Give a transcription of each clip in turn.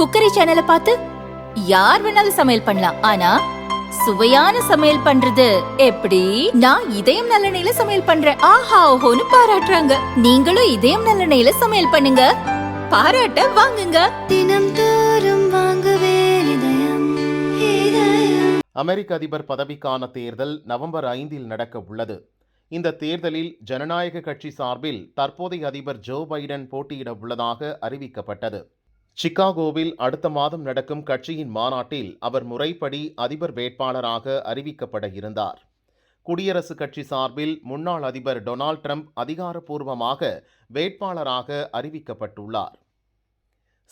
Cookery சேனலை பார்த்து யார் வேணாலும் சமையல் பண்ணலாம். ஆனா சுவையான சமையல் பண்றது எப்படி? நான் இதயம் நல்லெண்ணெயில சமையல் பண்றேன். ஆஹா ஓஹோன்னு பாராட்டுறாங்க. நீங்களும் இதயம் நல்லெண்ணெயில சமையல் பண்ணுங்க. பாராட்ட வாங்குங்க. தினம் தோறும் வாங்குவே அமெரிக்க அதிபர் பதவிக்கான தேர்தல் நவம்பர் ஐந்தில் நடக்க உள்ளது. இந்த தேர்தலில் ஜனநாயக கட்சி சார்பில் தற்போதைய அதிபர் ஜோ பைடன் போட்டியிட உள்ளதாக அறிவிக்கப்பட்டது. சிகாகோவில் அடுத்த மாதம் நடக்கும் கட்சியின் மாநாட்டில் அவர் முறைப்படி அதிபர் வேட்பாளராக அறிவிக்கப்பட இருந்தார். குடியரசுக் கட்சி சார்பில் முன்னாள் அதிபர் டொனால்ட் ட்ரம்ப் அதிகாரப்பூர்வமாக வேட்பாளராக அறிவிக்கப்பட்டுள்ளார்.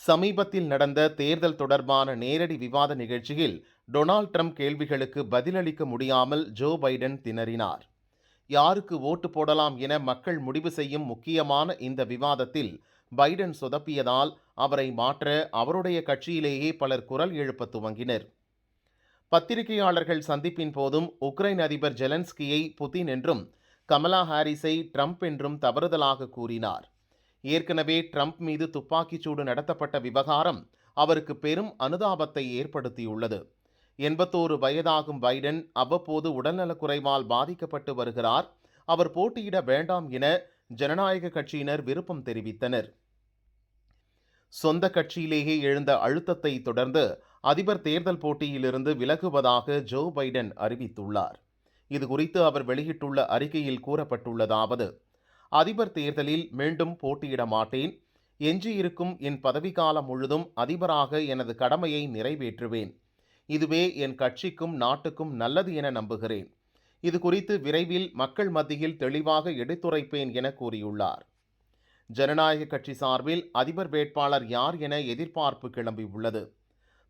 சமீபத்தில் நடந்த தேர்தல் தொடர்பான நேரடி விவாத நிகழ்ச்சியில் டொனால்ட் ட்ரம்ப் கேள்விகளுக்கு பதிலளிக்க முடியாமல் ஜோ பைடன் திணறினார். யாருக்கு ஓட்டு போடலாம் என மக்கள் முடிவு செய்யும் முக்கியமான இந்த விவாதத்தில் பைடன் சொதப்பியதால் அவரை மாற்ற அவருடைய கட்சியிலேயே பலர் குரல் எழுப்ப துவங்கினர். பத்திரிகையாளர்கள் சந்திப்பின் போதும் உக்ரைன் அதிபர் ஜெலன்ஸ்கியை புதின் என்றும் கமலா ஹாரிஸை ட்ரம்ப் என்றும் தவறுதலாக கூறினார். ஏற்கனவே ட்ரம்ப் மீது துப்பாக்கிச்சூடு நடத்தப்பட்ட விவகாரம் அவருக்கு பெரும் அனுதாபத்தை ஏற்படுத்தியுள்ளது. எண்பத்தோரு வயதாகும் பைடன் அவ்வப்போது உடல்நலக்குறைவால் பாதிக்கப்பட்டு வருகிறார். அவர் போட்டியிட வேண்டாம் என ஜனநாயக கட்சியினர் விருப்பம் தெரிவித்தனர். சொந்த கட்சியிலேயே எழுந்த அழுத்தத்தை தொடர்ந்து அதிபர் தேர்தல் போட்டியிலிருந்து விலகுவதாக ஜோ பைடன் அறிவித்துள்ளார். இது குறித்து அவர் வெளியிட்டுள்ள அறிக்கையில் கூறப்பட்டுள்ளதாவது அதிபர் தேர்தலில் மீண்டும் போட்டியிட மாட்டேன். எஞ்சியிருக்கும் என் பதவிக்காலம் முழுதும் அதிபராக எனது கடமையை நிறைவேற்றுவேன். இதுவே என் கட்சிக்கும் நாட்டுக்கும் நல்லது என நம்புகிறேன். இது குறித்து விரைவில் மக்கள் மத்தியில் தெளிவாக எடுத்துரைப்பேன் என கூறியுள்ளார். ஜனநாயக கட்சி சார்பில் அதிபர் வேட்பாளர் யார் என எதிர்பார்ப்பு கிளம்பியுள்ளது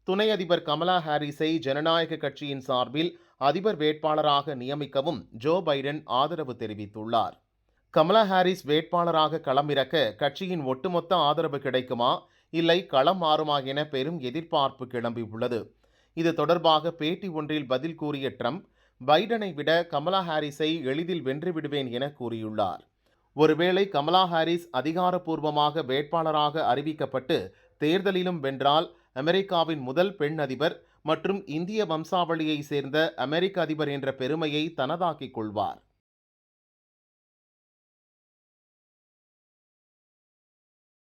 துணை அதிபர் கமலா ஹாரிஸை ஜனநாயக கட்சியின் சார்பில் அதிபர் வேட்பாளராக நியமிக்கவும் ஜோ பைடன் ஆதரவு தெரிவித்துள்ளார். கமலா ஹாரிஸ் வேட்பாளராக களமிறக்க கட்சியின் ஒட்டுமொத்த ஆதரவு கிடைக்குமா? இல்லை களம் மாறுமா என பெரும் எதிர்பார்ப்பு கிளம்பியுள்ளது இது தொடர்பாக பேட்டி ஒன்றில் பதில் கூறிய ட்ரம்ப் பைடனை விட கமலா ஹாரிஸை எளிதில் வென்று விடுவேன் என கூறியுள்ளார். ஒருவேளை கமலா ஹாரிஸ் அதிகாரப்பூர்வமாக வேட்பாளராக அறிவிக்கப்பட்டு தேர்தலிலும் வென்றால் அமெரிக்காவின் முதல் பெண் அதிபர் மற்றும் இந்திய வம்சாவளியை சேர்ந்த அமெரிக்க அதிபர் என்ற பெருமையை தனதாக்கிக் கொள்வார்.